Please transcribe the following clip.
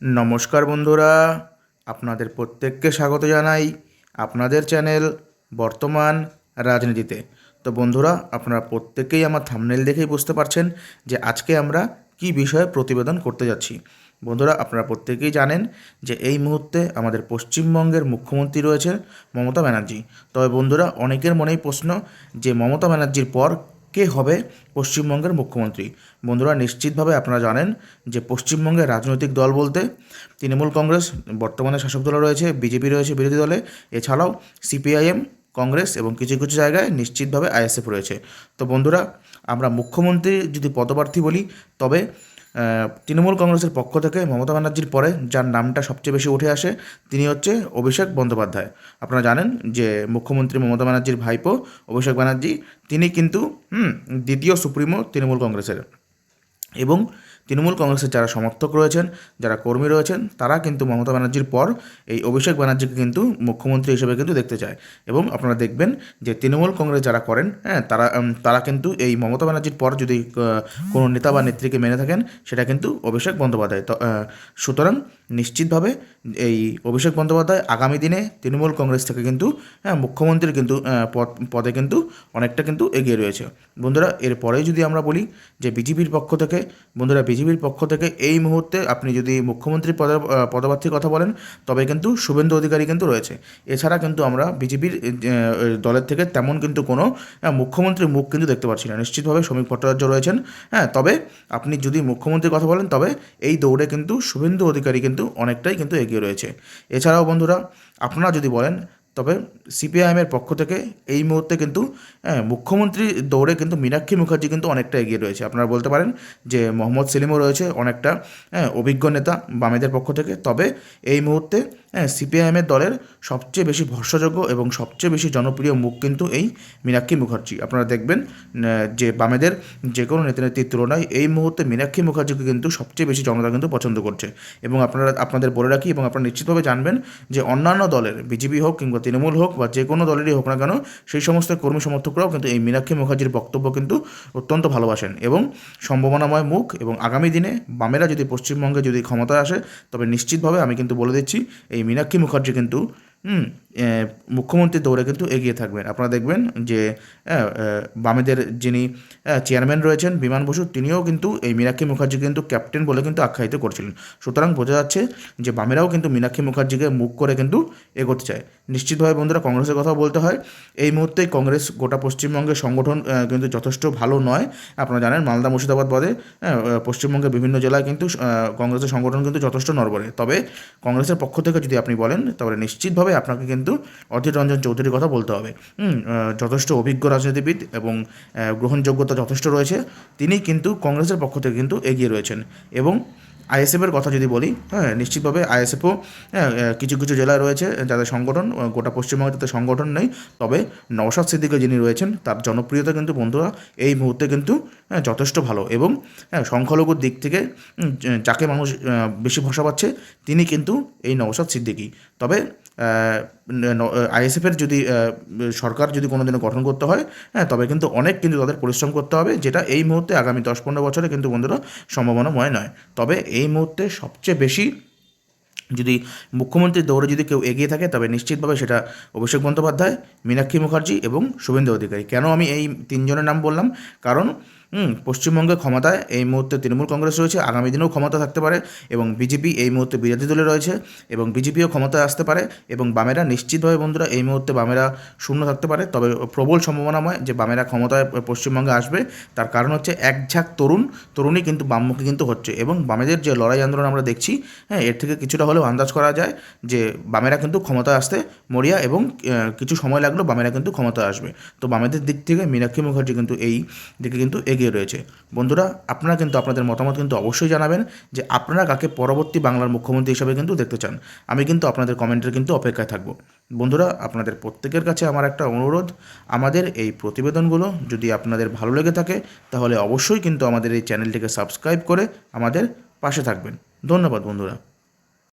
নমস্কার বন্ধুরা, আপনাদের প্রত্যেককে স্বাগত জানাই আপনাদের চ্যানেল বর্তমান রাজনীতিতে। তো বন্ধুরা, আপনারা প্রত্যেকেই আমার থামনেল দেখেই বুঝতে পারছেন যে আজকে আমরা কি বিষয়ে প্রতিবেদন করতে যাচ্ছি। বন্ধুরা, আপনারা প্রত্যেকেই জানেন যে এই মুহূর্তে আমাদের পশ্চিমবঙ্গের মুখ্যমন্ত্রী রয়েছে মমতা ব্যানার্জি। তবে বন্ধুরা, অনেকের মনেই প্রশ্ন যে মমতা ব্যানার্জির পর কে হবে পশ্চিমবঙ্গের মুখ্যমন্ত্রী? বন্ধুরা, নিশ্চিতভাবে আপনারা জানেন যে পশ্চিমবঙ্গের রাজনৈতিক দল বলতে তৃণমূল কংগ্রেস, বর্তমানে শাসক দলে রয়েছে, বিজেপি রয়েছে, বিরোধী দলে। এছাড়াও সিপিআইএম, কংগ্রেস এবং কিছু কিছু জায়গায় নিশ্চিতভাবে আইএসএফ রয়েছে। তো বন্ধুরা, আমরা মুখ্যমন্ত্রী যদি পদপ্রার্থী বলি, তবে তৃণমূল কংগ্রেসের পক্ষ থেকে মমতা ব্যানার্জির পরে, যার নামটা সবচেয়ে বেশি উঠে আসে, তিনি হচ্ছে অভিষেক বন্দ্যোপাধ্যায়। আপনারা জানেন যে মুখ্যমন্ত্রী মমতা ব্যানার্জির ভাইপো অভিষেক ব্যানার্জি, তিনি কিন্তু দ্বিতীয় সুপ্রিমো তৃণমূল কংগ্রেসের। এবং তৃণমূল কংগ্রেসের যারা সমর্থক রয়েছেন, যারা কর্মী রয়েছেন, তারা কিন্তু মমতা ব্যানার্জির পর এই অভিষেক ব্যানার্জিকে কিন্তু মুখ্যমন্ত্রী হিসেবে কিন্তু দেখতে চায়। এবং আপনারা দেখবেন যে তৃণমূল কংগ্রেস যারা করেন হ্যাঁ তারা তারা কিন্তু এই মমতা ব্যানার্জির পর যদি কোনো নেতা বা নেত্রীকে মেনে থাকেন, সেটা কিন্তু অভিষেক বন্দ্যোপাধ্যায়। সুতরাং নিশ্চিতভাবে এই অভিষেক বন্দ্যোপাধ্যায় আগামী দিনে তৃণমূল কংগ্রেস থেকে কিন্তু হ্যাঁ মুখ্যমন্ত্রীর কিন্তু পদ, পদে কিন্তু অনেকটা কিন্তু এগিয়ে রয়েছে। বন্ধুরা, এরপরেই যদি আমরা বলি যে বিজেপির পক্ষ থেকে বন্ধুরা বিজেপির পক্ষ থেকে এই মুহূর্তে আপনি যদি মুখ্যমন্ত্রী পদ পদপ্রার্থীর কথা বলেন, তবে কিন্তু শুভেন্দু অধিকারী কিন্তু রয়েছে। এছাড়া কিন্তু আমরা বিজেপির দলের থেকে তেমন কিন্তু কোনো মুখ্যমন্ত্রীর মুখ কিন্তু দেখতে পাচ্ছি না। নিশ্চিতভাবে শ্রমিক ভট্টাচার্য রয়েছেন। হ্যাঁ তবে আপনি যদি মুখ্যমন্ত্রীর কথা বলেন, তবে এই দৌড়ে কিন্তু শুভেন্দু অধিকারী কিন্তু অনেকটাই কিন্তু এগিয়ে রয়েছে। এছাড়াও বন্ধুরা, আপনারা যদি বলেন তবে সিপিআইএমের পক্ষ থেকে এই মুহূর্তে কিন্তু হ্যাঁ, মুখ্যমন্ত্রী দৌড়ে কিন্তু মীনাক্ষী মুখার্জি কিন্তু অনেকটা এগিয়ে রয়েছে। আপনারা বলতে পারেন যে মোহাম্মদ সেলিমও রয়েছে অনেকটা হ্যাঁ, অভিজ্ঞ নেতা বামেদের পক্ষ থেকে। তবে এই মুহূর্তে হ্যাঁ সিপিআইএমের দলের সবচেয়ে বেশি ভরসাযোগ্য এবং সবচেয়ে বেশি জনপ্রিয় মুখ কিন্তু এই মীনাক্ষী মুখার্জি। আপনারা দেখবেন যে বামেদের যে কোনো নেতা নেত্রীর তুলনায় এই মুহূর্তে মীনাক্ষী মুখার্জিকে কিন্তু সবচেয়ে বেশি জনতা কিন্তু পছন্দ করছে। এবং আপনারা আপনাদের বলে রাখি এবং আপনারা নিশ্চিতভাবে জানবেন যে অন্যান্য দলের বিজেপি হোক কিংবা তৃণমূল হোক বা যে কোনো দলেরই হোক না কেন, সেই সমস্ত কর্মী সমর্থকরাও কিন্তু এই মীনাক্ষী মুখার্জির বক্তব্য কিন্তু অত্যন্ত ভালোবাসেন এবং সম্ভাবনাময় মুখ এবং আগামী দিনে বামেরা যদি পশ্চিমবঙ্গে যদি ক্ষমতায় আসে, তবে নিশ্চিতভাবে আমি কিন্তু বলে দিচ্ছি, এই মীনাক্ষী মুখার্জি কিন্তু হুম, মুখ্যমন্ত্রীর দৌড়ে কিন্তু এগিয়ে থাকবেন। আপনারা দেখবেন যে বামেদের যিনি চেয়ারম্যান রয়েছেন বিমান বসু তিনিও কিন্তু এই মীনাক্ষী মুখার্জি কিন্তু ক্যাপ্টেন বলে কিন্তু আখ্যায়িত করছিলেন। সুতরাং বোঝা যাচ্ছে যে বামেরাও কিন্তু মীনাক্ষী মুখার্জিকে মুখ করে কিন্তু এগোতে চায়। নিশ্চিতভাবে বন্ধুরা কংগ্রেসের কথা বলতে হয় এই মুহূর্তে কংগ্রেস গোটা পশ্চিমবঙ্গের সংগঠন কিন্তু যথেষ্ট ভালো নয়। আপনারা জানেন মালদা মুর্শিদাবাদ বাদে পশ্চিমবঙ্গের বিভিন্ন জেলায় কিন্তু কংগ্রেসের সংগঠন কিন্তু যথেষ্ট নড়বড়ে। তবে কংগ্রেসের পক্ষ থেকে যদি আপনি বলেন তাহলে নিশ্চিতভাবে আপনাকে কিন্তু অধীর রঞ্জন চৌধুরীর কথা বলতে হবে। যথেষ্ট অভিজ্ঞ রাজনীতিবিদ এবং গ্রহণযোগ্যতা যথেষ্ট রয়েছে। তিনি কিন্তু কংগ্রেসের পক্ষ থেকে কিন্তু এগিয়ে রয়েছেন এবং আইএসএফের কথা যদি বলি হ্যাঁ নিশ্চিতভাবে আইএসএফও কিছু কিছু জেলায় রয়েছে যাদের সংগঠন গোটা পশ্চিমবঙ্গে তাদের সংগঠন নেই। তবে নওশাদ সিদ্দিকে যিনি রয়েছেন, তার জনপ্রিয়তা কিন্তু বন্ধুরা এই মুহূর্তে কিন্তু যথেষ্ট ভালো এবং সংখ্যালঘুর দিক থেকে যাকে মানুষ বেশি ভরসা পাচ্ছে, তিনি কিন্তু এই নওশাদ সিদ্দিকি। তবে আইএসএফের যদি সরকার যদি কোনো দিনও গঠন করতে হয় হ্যাঁ তবে কিন্তু অনেক কিন্তু তাদের পরিশ্রম করতে হবে, যেটা এই মুহূর্তে আগামী দশ পনেরো বছরে কিন্তু বন্ধুরা সম্ভাবনাময় নয়। তবে এই মুহূর্তে সবচেয়ে বেশি যদি মুখ্যমন্ত্রীর দৌড়ে যদি কেউ এগিয়ে থাকে, তবে নিশ্চিতভাবে সেটা অভিষেক বন্দ্যোপাধ্যায়, মীনাক্ষী মুখার্জি এবং শুভেন্দু অধিকারী। কেন আমি এই তিনজনের নাম বললাম? কারণ হুম, পশ্চিমবঙ্গে ক্ষমতায় এই মুহূর্তে তৃণমূল কংগ্রেস রয়েছে আগামী দিনেও ক্ষমতা থাকতে পারে এবং বিজেপি এই মুহূর্তে বিরোধী দলে রয়েছে এবং বিজেপিও ক্ষমতায় আসতে পারে এবং বামেরা নিশ্চিতভাবে বন্ধুরা এই মুহূর্তে বামেরা শূন্য থাকতে পারে। তবে প্রবল সম্ভাবনাময় যে বামেরা ক্ষমতায় পশ্চিমবঙ্গে আসবে তার কারণ হচ্ছে এক ঝাঁক তরুণ তরুণই কিন্তু বামমুখী কিন্তু হচ্ছে এবং বামেদের যে লড়াই আন্দোলন আমরা দেখছি হ্যাঁ এর থেকে কিছুটা হলেও আন্দাজ করা যায় যে বামেরা কিন্তু ক্ষমতায় আসতে মরিয়া এবং কিছু সময় লাগলেও বামেরা কিন্তু ক্ষমতায় আসবে। তো বামেদের দিক থেকে মীনাক্ষী মুখার্জি কিন্তু এই দিকে কিন্তু এগিয়ে রয়েছে। বন্ধুরা, আপনারা কিন্তু আপনাদের মতামত কিন্তু অবশ্যই জানাবেন যে আপনারা কাকে পরবর্তী বাংলার মুখ্যমন্ত্রী হিসাবে কিন্তু দেখতে চান। আমি কিন্তু আপনাদের কমেন্টের কিন্তু অপেক্ষায় থাকব। বন্ধুরা, আপনাদের প্রত্যেকের কাছে আমার একটা অনুরোধ। আমাদের এই প্রতিবেদনগুলো যদি আপনাদের ভালো লেগে থাকে, তাহলে অবশ্যই কিন্তু আমাদের এই চ্যানেলটিকে সাবস্ক্রাইব করে আমাদের পাশে থাকবেন। ধন্যবাদ, বন্ধুরা।